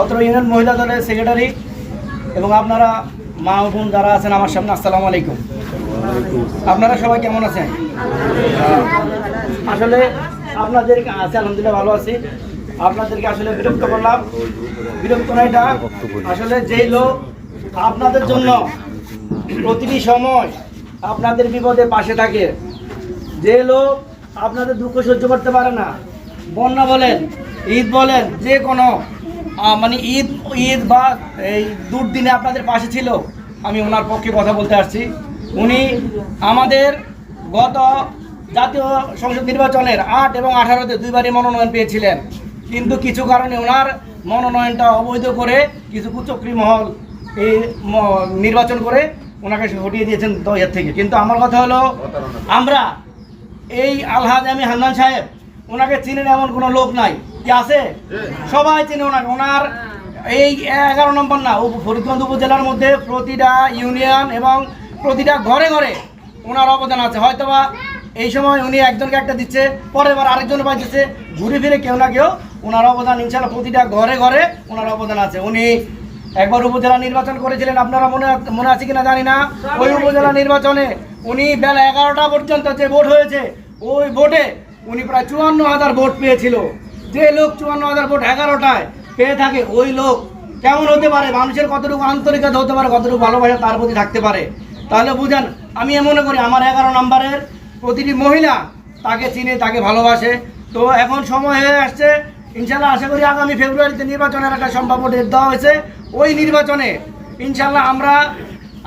অত্র ইউনিয়ন মহিলা দলের সেক্রেটারি এবং আপনারা মা বোন যারা আছেন আমার সামনে, আসসালামু আলাইকুম। আপনারা সবাই কেমন আছেন? আসলে আপনাদেরকে আছে আলহামদুলিল্লাহ ভালো আছি। আপনাদেরকে আসলে বিরক্ত করলাম। বিরক্ত না এটা। আসলে যেই লোক আপনাদের জন্য প্রতিটি সময় আপনাদের বিপদে পাশে থাকে, যে লোক আপনাদের দুঃখ সহ্য করতে পারে না। বন্যা বলেন, ঈদ বলেন, যে কোনো মানে ঈদ ঈদ বা এই দুর্দিনে আপনাদের পাশে ছিল। আমি ওনার পক্ষে কথা বলতে আসছি। উনি আমাদের গত জাতীয় সংসদ নির্বাচনের আট এবং আঠারোতে দুইবারই মনোনয়ন পেয়েছিলেন। কিন্তু কিছু কারণে ওনার মনোনয়নটা অবৈধ করে কিছু কুচক্রি মহল এই নির্বাচন করে ওনাকে হটিয়ে দিয়েছেন দয়ের থেকে। কিন্তু আমার কথা হলো, আমরা এই আলহাজ আমি হান্নান সাহেব, ওনাকে চিনেন এমন কোনো লোক নাই। কি আছে? সবাই চিনে ওনাকে ওনার এই এগারো নম্বর না ফরিদগঞ্জ উপজেলার মধ্যে প্রতিটা ইউনিয়ন এবং প্রতিটা ঘরে ঘরে ওনার অবদান আছে। হয়তোবা এই সময় উনি একজনকে একটা দিচ্ছে, পরের বার আরেকজন পাইতেছে ঘুরে ফিরে কেউ না কেউ ওনার অবদান ইনশাল্লাহ প্রতিটা ঘরে ঘরে ওনার অবদান আছে। উনি একবার উপজেলা নির্বাচন করেছিলেন, আপনারা মনে মনে আছে কিনা জানি না, ওই উপজেলা নির্বাচনে উনি বেলা এগারোটা পর্যন্ত যে ভোট হয়েছে, ওই ভোটে উনি প্রায় চুয়ান্ন হাজার ভোট পেয়েছিল। যে লোক চুয়ান্ন হাজার ভোট এগারোটায় পেয়ে থাকে, ওই লোক কেমন হতে পারে? মানুষের কতটুকু আন্তরিকতা হতে পারে, কতটুকু ভালোবাসা তার প্রতি থাকতে পারে? তাহলে বুঝেন, আমি মনে করি, আমার এগারো নম্বরের প্রতিটি মহিলা তাকে চিনে, তাকে ভালোবাসে। তো এখন সময় হয়ে আসছে, ইনশাল্লাহ আশা করি আগামী ফেব্রুয়ারিতে নির্বাচনের একটা সম্ভাব্য ডেট দেওয়া হয়েছে। ওই নির্বাচনে ইনশাল্লাহ আমরা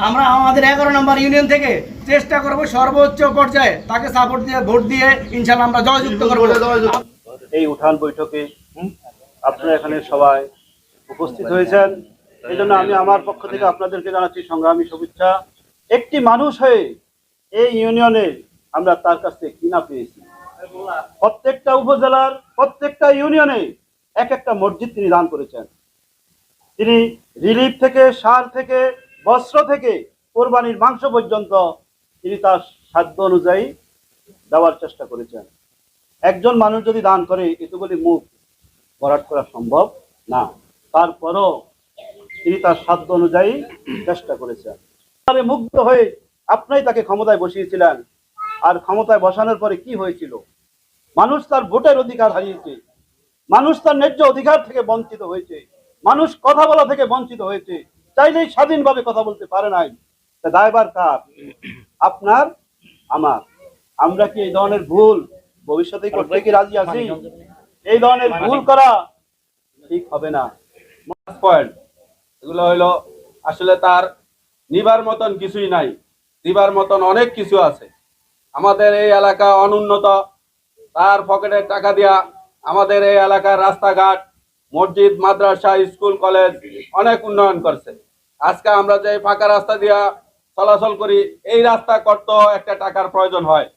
আমরা আমাদের এগারো নম্বর ইউনিয়ন থেকে চেষ্টা করব সর্বোচ্চ পর্যায়ে তাকে সাপোর্ট দিয়ে, ভোট দিয়ে ইনশাল্লাহ আমরা জয়যুক্ত করব। এই উঠান বৈঠকে আপনারা এখানে সবাই উপস্থিত হয়েছেন। এই জন্য আমি আমার পক্ষ থেকে আপনাদেরকে জানাচ্ছি সংগ্রামী শুভেচ্ছা। একটি মানুষ হয়ে এই ইউনিয়নে আমরা তার কাছ থেকে কিনা পেয়েছি। প্রত্যেকটা উপজেলার, প্রত্যেকটা ইউনিয়নে এক একটা মসজিদ তিনি দান করেছেন। তিনি রিলিফ থেকে, সার থেকে, বস্ত্র থেকে, কোরবানির মাংস পর্যন্ত তিনি তার সাধ্য অনুযায়ী দেওয়ার চেষ্টা করেছেন। একজন মানুষ যদি দান করে, এতগুলি মুখ ভরাট করা সম্ভব না। তারপরও তিনি তার সাধ্য অনুযায়ী চেষ্টা করেছেন। মুগ্ধ হয়ে আপনাই তাকে ক্ষমতায় বসিয়েছিলেন। আর ক্ষমতায় বসানোর পরে কি হয়েছিল? মানুষ তার ভোটের অধিকার হারিয়েছে। মানুষ তার ন্যায্য অধিকার থেকে বঞ্চিত হয়েছে। মানুষ কথা বলা থেকে বঞ্চিত হয়েছে। চাইলেই স্বাধীনভাবে কথা বলতে পারে নাই। দায়বার কার? আপনার, আমার। আমরা কি এই ধরনের ভুল ভবিষ্যতে করতে কি রাজি আছি? এই ধরনের ভুল করা ঠিক হবে না। পয়েন্ট এগুলো হইল আসলে তার নিবার মতন কিছুই নাই। দিবার মতন অনেক কিছু আছে। আমাদের এই এলাকা অনুন্নত। তার পকেটের টাকা দিয়া আমাদের এই এলাকার রাস্তাঘাট মসজিদ মাদ্রাসা স্কুল কলেজ অনেক উন্নয়ন করছে। আজকে আমরা যে ফাঁকা রাস্তা দিয়া চলাচল করি এই রাস্তা করতে একটা টাকার প্রয়োজন হয়।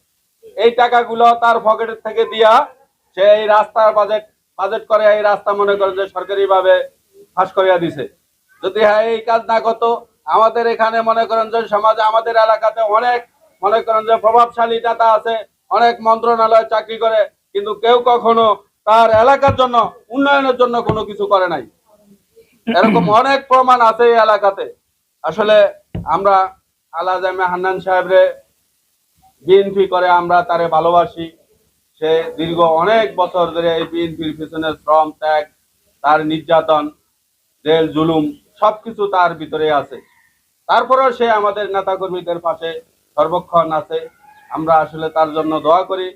এই টাকাগুলো তার পকেটের থেকে দিয়া সে এই রাস্তার বাজেট বাজেট করে এই রাস্তা মনে করে যে সরকারি ভাবে ফাঁস করিয়া দিছে। যদি হ্যাঁ এই কাজ না করতো, আমাদের এখানে মনে করেন যে সমাজে, আমাদের এলাকাতে অনেক মনে করেন যে প্রভাবশালী নেতা আছে, অনেক মন্ত্রণালয় চাকরি করে, কিন্তু কেউ কখনো তার এলাকার জন্য, উন্নয়নের জন্য কোনো কিছু করে নাই। এরকম অনেক প্রমাণ আছে এই এলাকাতে। আসলে আমরা আল্লাহ হান্নান সাহেবরে বিএনপি করে, আমরা তারে ভালোবাসি। সে দীর্ঘ অনেক বছর ধরে এই বিএনপির পিছনে শ্রম, ত্যাগ, তার নির্যাতন, জেল, জুলুম, সবকিছু তার ভিতরে আছে। তারপরেও সে আমাদের নেতাকর্মীদের পাশে সর্বক্ষণ আছে। আমরা আসলে তার জন্য দোয়া করি।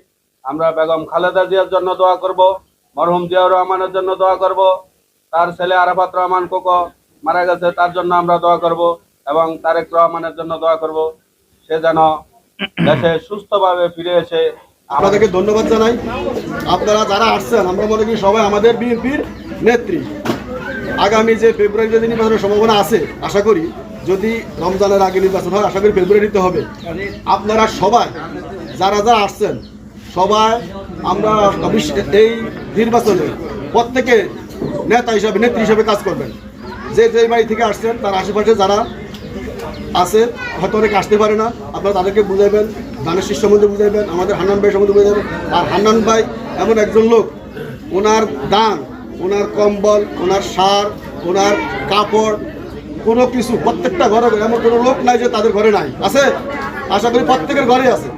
আমরা বেগম খালেদা জিয়ার জন্য দোয়া করব, মরহুম জিয়াউর রহমানের জন্য দোয়া করব, তার ছেলে আরাফাত রহমান কোকো মারা গেছে, তার জন্য আমরা দোয়া করব এবং তারেক রহমানের জন্য দোয়া করব। সে যেন দেশে সুস্থভাবে ফিরে এসে আপনাদেরকে ধন্যবাদ জানাই। আপনারা যারা আসছেন, আমরা মনে করি সবাই আমাদের বিএনপির নেত্রী। আগামী যে ফেব্রুয়ারিতে যে নির্বাচনের সম্ভাবনা আছে, আশা করি যদি রমজানের আগে নির্বাচন হয়, আশা করি ফেব্রুয়ারিতে হবে। আপনারা সবাই, যারা যারা আসছেন, সবাই আমরা এই নির্বাচনে প্রত্যেকে নেতা হিসাবে, নেত্রী হিসাবে কাজ করবেন। যে যে বাড়ি থেকে আসছেন, তার আশেপাশে যারা আছে, হয়তো অনেকে আসতে পারে না। আপনারা তাদেরকে বুঝাইবেন, দানের শিষ্য সম্বন্ধে বুঝাইবেন, আমাদের হান্নান ভাই সম্বন্ধে বুঝাইবেন। আর হান্নান ভাই এমন একজন লোক, ওনার দান, ওনার কম্বল, ওনার সার, ওনার কাপড়, কোনো কিছু, প্রত্যেকটা ঘরে, এমন কোনো লোক নাই যে তাদের ঘরে নাই। আছে? আশা করি প্রত্যেকের ঘরে আছে।